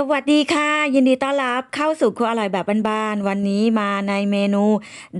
สวัสดีค่ะ ยินดีต้อนรับเข้าสู่ครัวอร่อยแบบบ้านๆวันนี้มาในเมนู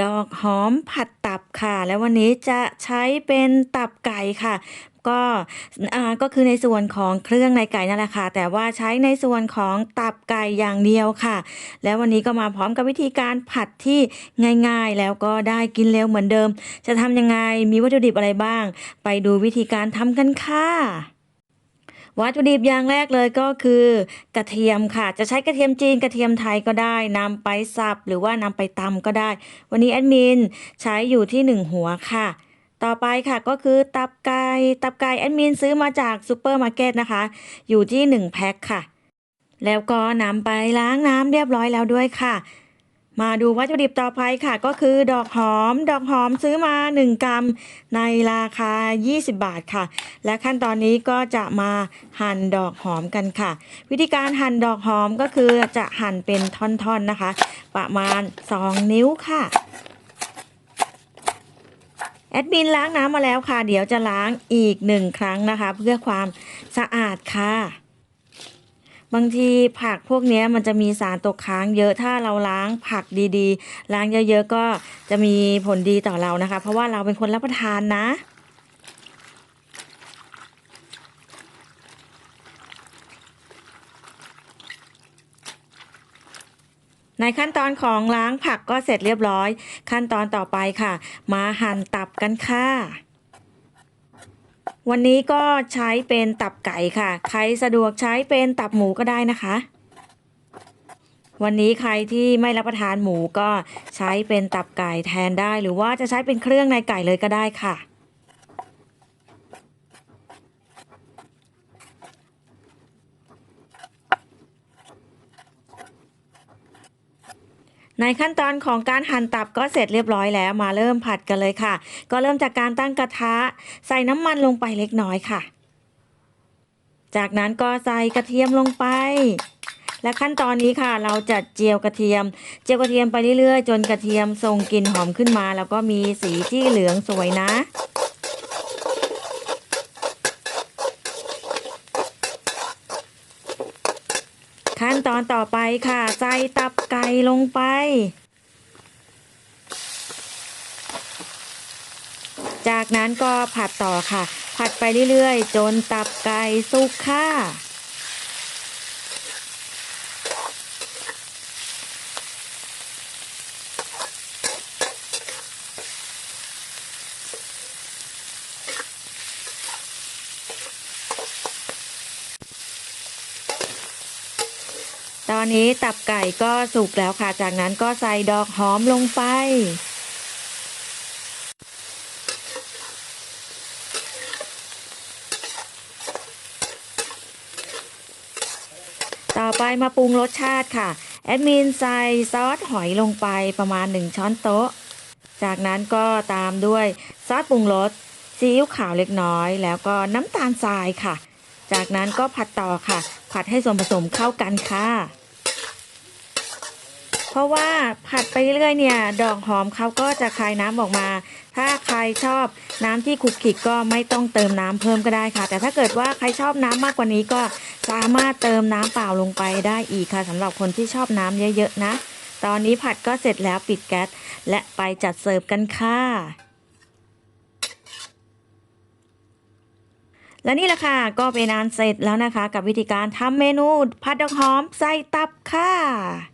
ดอกหอมผัดตับค่ะ และวันนี้จะใช้เป็นตับไก่ค่ะก็อ่าก็คือในส่วนของเครื่องในไก่นั่นแหละค่ะ แต่ว่าใช้ในส่วนของตับไก่อย่างเดียวค่ะ แล้ววันนี้ก็มาพร้อมกับวิธีการผัดที่ง่ายๆ แล้วก็ได้กินเร็วเหมือนเดิม จะทำยังไงมีวัตถุดิบอะไรบ้าง ไปดูวิธีการทำกันค่ะ วัตถุดิบอย่างแรกเลยก็คือกระเทียมค่ะ จะใช้กระเทียมจีนกระเทียมไทยก็ได้นำไปสับหรือว่านำไปตำก็ได้ วันนี้แอดมินใช้อยู่ที่ 1 หัวค่ะ ต่อไปค่ะก็คือตับไก่ตับไก่แอดมินซื้อมาจากซูเปอร์มาร์เก็ตนะคะ อยู่ที่1แพ็คค่ะ แล้วก็นำไปล้างน้ำเรียบร้อยแล้วด้วยค่ะ มาดูวัตถุดิบต่อไปค่ะก็คือดอกหอม ดอกหอมซื้อมา 1 กรัมในราคา 20 บาทค่ะ และขั้นตอนนี้ก็จะมาหั่นดอกหอมกันค่ะ วิธีการหั่นดอกหอมก็คือจะหั่นเป็นท่อนๆนะคะ ประมาณ 2 นิ้วค่ะแอดมินล้างน้ำมาแล้วค่ะ เดี๋ยวจะล้างอีกหนึ่งครั้งนะคะ เพื่อความสะอาดค่ะ บางทีผักพวกนี้มันจะมีสารตกค้างเยอะถ้าเราล้างผักดีๆ ล้างเยอะๆก็จะมีผลดีต่อเรานะคะ เพราะว่าเราเป็นคนรับประทานนะในขั้นตอนของล้างผักก็เสร็จเรียบร้อย ขั้นตอนต่อไปค่ะ มาหั่นตับกันค่ะ วันนี้ก็ใช้เป็นตับไก่ค่ะ ใครสะดวกใช้เป็นตับหมูก็ได้นะคะ วันนี้ใครที่ไม่รับประทานหมูก็ใช้เป็นตับไก่แทนได้ หรือว่าจะใช้เป็นเครื่องในไก่เลยก็ได้ค่ะ ในขั้นตอนของการหั่นตับก็เสร็จเรียบร้อยแล้วมาเริ่มผัดกันเลยค่ะ ก็เริ่มจากการตั้งกระทะ ใส่น้ำมันลงไปเล็กน้อยค่ะ จากนั้นก็ใส่กระเทียมลงไป และขั้นตอนนี้ค่ะ เราจะเจียวกระเทียม เจียวกระเทียมไปเรื่อยๆ จนกระเทียมทรงกลิ่นหอมขึ้นมา แล้วก็มีสีที่เหลืองสวยนะ ขั้นตอนต่อไปค่ะ ใส่ตับไก่ลงไป จากนั้นก็ผัดต่อค่ะ ผัดไปเรื่อยๆ จนตับไก่สุกค่ะ อนนี้ตับไก่ก็สุกแล้วค่ะ จากนั้นก็ใส่ดอกหอมลงไป ต่อไปมาปรุงรสชาติค่ะ แอดมินใส่ซอสหอยลงไปประมาณ 1 ช้อนโต๊ะ จากนั้นก็ตามด้วยซอสปรุงรสซีอิ๊วขาวเล็กน้อย แล้วก็น้ำตาลทรายค่ะ จากนั้นก็ผัดต่อค่ะ ผัดให้ส่วนผสมเข้ากันค่ะ เพราะว่าผัดไปเรื่อยๆเนี่ย ดอกหอมเขาก็จะคายน้ำออกมา ถ้าใครชอบน้ำที่ขุกขิกก็ไม่ต้องเติมน้ำเพิ่มก็ได้ค่ะ แต่ถ้าเกิดว่าใครชอบน้ำมากกว่านี้ก็สามารถเติมน้ำเปล่าลงไปได้อีกค่ะสำหรับคนที่ชอบน้ำเยอะๆนะ ตอนนี้ผัดก็เสร็จแล้วปิดแก๊สและไปจัดเสิร์ฟกันค่ะและนี่แหละค่ะก็เป็นอันเสร็จแล้วนะคะ กับวิธีการทำเมนูผัดดอกหอมใส่ตับค่ะ